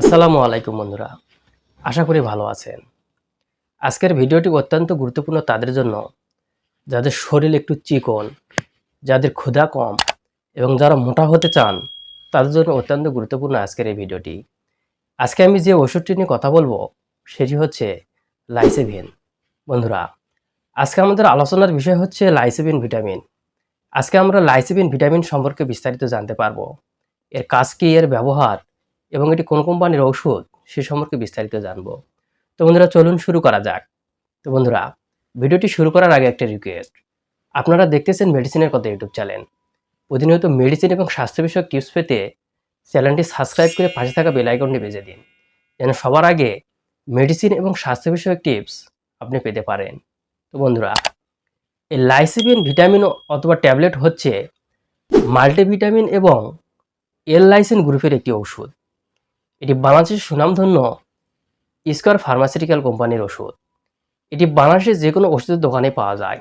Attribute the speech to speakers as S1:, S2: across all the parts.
S1: আসসালামু আলাইকুম বন্ধুরা। আশা করি ভালো আছেন। আজকের ভিডিওটি অত্যন্ত গুরুত্বপূর্ণ তাদের জন্য। যাদের শরীর একটু চিকন, যাদের ক্ষুধা কম এবং যারা মোটা হতে চান, তাদের জন্য অত্যন্ত গুরুত্বপূর্ণ আজকের এই ভিডিওটি। আজকে আমি যে ওষুধটি নিয়ে কথা বলব, সেটি হচ্ছে লাইসেভিন। বন্ধুরা, আজকে আমাদের আলোচনার বিষয় হচ্ছে লাইসেভিন ভিটামিন। আজকে আমরা লাইসেভিন ভিটামিন সম্পর্কে বিস্তারিত জানতে পারব। এর কাজ কি, এর ব্যবহার এবং এটি কোন কোম্পানির ঔষধ, সে সম্পর্কে বিস্তারিত জানব। তো বন্ধুরা, চলুন শুরু করা যাক। তো বন্ধুরা, ভিডিওটি শুরু করার আগে একটা রিকোয়েস্ট আপনারা দেখতেছেন মেডিসিনের কথা ইউটিউব চ্যানেল প্রতিনিয়ত মেডিসিন এবং স্বাস্থ্য বিষয়ক টিপস পেতে চ্যানেলটি সাবস্ক্রাইব করে পাশে থাকা বেল আইকনটি বেজে দিন। যেন সবার আগে মেডিসিন এবং স্বাস্থ্য বিষয়ক টিপস আপনি পেতে পারেন। তো বন্ধুরা, এই লাইসিবিন ভিটামিন অথবা ট্যাবলেট হচ্ছে মাল্টিভিটামিন এবং এল লাইসিন গ্রুপের একটি ওষুধ এটি বাংলাদেশের সুনামধন্য স্কোয়ার ফার্মাসিউটিক্যাল কোম্পানির ওষুধ। এটি বাংলাদেশের যে কোনো ওষুধের দোকানে পাওয়া যায়।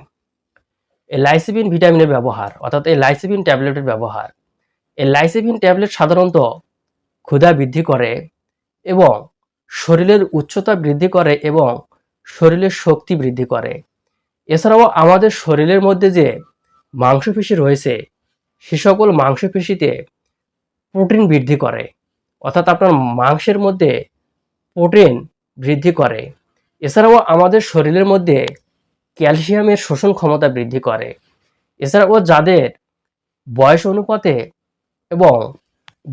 S1: এই লাইসিবিন ভিটামিনের ব্যবহার, অর্থাৎ এই লাইসিবিন ট্যাবলেটের ব্যবহার। এই লাইসিবিন ট্যাবলেট সাধারণত ক্ষুধা বৃদ্ধি করে এবং শরীরের উচ্চতা বৃদ্ধি করে এবং শরীরের শক্তি বৃদ্ধি করে। এছাড়াও আমাদের শরীরের মধ্যে যে মাংসপেশি রয়েছে, সে সকল মাংসপেশিতে প্রোটিন বৃদ্ধি করে। অর্থাৎ আপনার মাংসের মধ্যে প্রোটিন বৃদ্ধি করে। এছাড়াও আমাদের শরীরের মধ্যে ক্যালসিয়ামের শোষণ ক্ষমতা বৃদ্ধি করে। এছাড়াও যাদের বয়স অনুপাতে এবং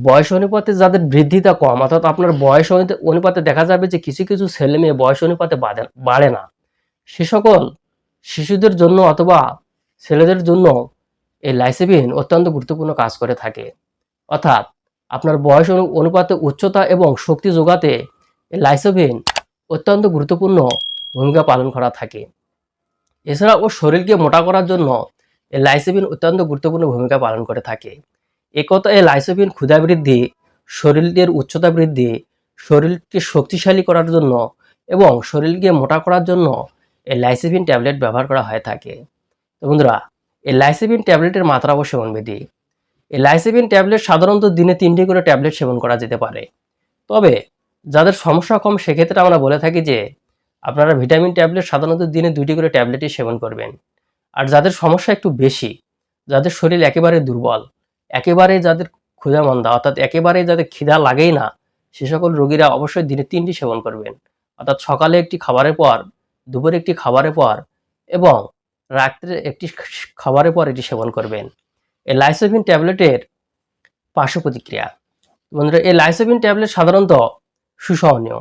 S1: বয়স অনুপাতে যাদের বৃদ্ধিটা কম, অর্থাৎ আপনার বয়স অনুপাতে দেখা যাবে যে কিছু কিছু ছেলে মেয়ে বয়স অনুপাতে বাড়ে- না। সে সকল শিশুদের জন্য অথবা ছেলেদের জন্য এই লাইসেবিন অত্যন্ত গুরুত্বপূর্ণ কাজ করে থাকে। অর্থাৎ আপনার বয়স অনুপাতে উচ্চতা এবং শক্তি যোগাতে এই লাইসোবিন অত্যন্ত গুরুত্বপূর্ণ ভূমিকা পালন করা থাকে। এছাড়া ও শরীরকে মোটা করার জন্য এই লাইসোবিন অত্যন্ত গুরুত্বপূর্ণ ভূমিকা পালন করে থাকে। একথা এই লাইসোবিন ক্ষুধা বৃদ্ধি শরীরের উচ্চতা বৃদ্ধি, শরীরকে শক্তিশালী করার জন্য এবং শরীরকে মোটা করার জন্য এই লাইসোবিন ট্যাবলেট ব্যবহার করা হয়ে থাকে। বন্ধুরা এই লাইসোবিন ট্যাবলেটের মাত্রা ও সেবনবিধি এই লাইসেবিন ট্যাবলেট সাধারণত দিনে তিনটি করে ট্যাবলেট সেবন করা যেতে পারে। তবে যাদের সমস্যা কম, সেক্ষেত্রে আমরা বলে থাকি যে, আপনারা ভিটামিন ট্যাবলেট সাধারণত দিনে দুইটি করে ট্যাবলেটই সেবন করবেন। আর যাদের সমস্যা একটু বেশি, যাদের শরীর একেবারে দুর্বল, একেবারে যাদের ক্ষুধা মন্দা অর্থাৎ একেবারে যাদের খিদা লাগেই না, সে সকল রোগীরা অবশ্যই দিনে তিনটি সেবন করবেন। অর্থাৎ সকালে একটি খাবারের পর, দুপুরে একটি খাবারের পর এবং রাত্রে একটি খাবারের পর এটি সেবন করবেন। এই লাইসোভিন ট্যাবলেটের পার্শ্ব প্রতিক্রিয়া। বন্ধুরা, এই লাইসোভিন ট্যাবলেট সাধারণত সুসহনীয়।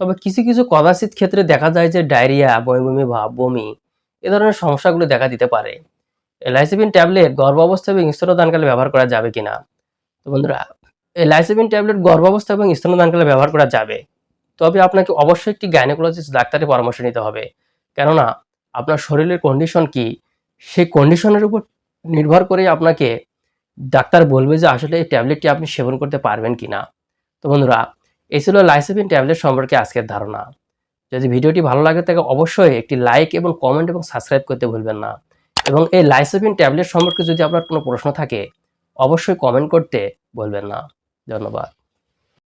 S1: তবে কিছু কিছু কদাচিৎ ক্ষেত্রে দেখা যায় যে ডায়রিয়া বমি ভাব বমি, এ ধরনের সমস্যাগুলো দেখা দিতে পারে। এই লাইসোভিন ট্যাবলেট গর্ভাবস্থা এবং স্তনদানকালে ব্যবহার করা যাবে কিনা? তো বন্ধুরা, এই লাইসোভিন ট্যাবলেট গর্ভাবস্থা এবং স্তনদানকালে ব্যবহার করা যাবে। তবে আপনাকে অবশ্যই একটি গাইনোকোলজিস্ট ডাক্তারের পরামর্শ নিতে হবে। কেননা, আপনার শরীরের কন্ডিশন কি? সেই কন্ডিশনের উপর নির্ভর করে আপনাকে ডাক্তার বলবে যে আসলে এই ট্যাবলেটটি আপনি সেবন করতে পারবেন কি না। তো বন্ধুরা, এই ছিল লাইসেপিন ট্যাবলেট সম্পর্কে আজকের ধারণা। যদি ভিডিওটি ভালো লাগে তাকে অবশ্যই একটি লাইক এবং কমেন্ট এবং সাবস্ক্রাইব করতে ভুলবেন না। এবং এই লাইসেপিন ট্যাবলেট সম্পর্কে যদি আপনার কোনো প্রশ্ন থাকে, অবশ্যই কমেন্ট করতে বলবেন না। ধন্যবাদ।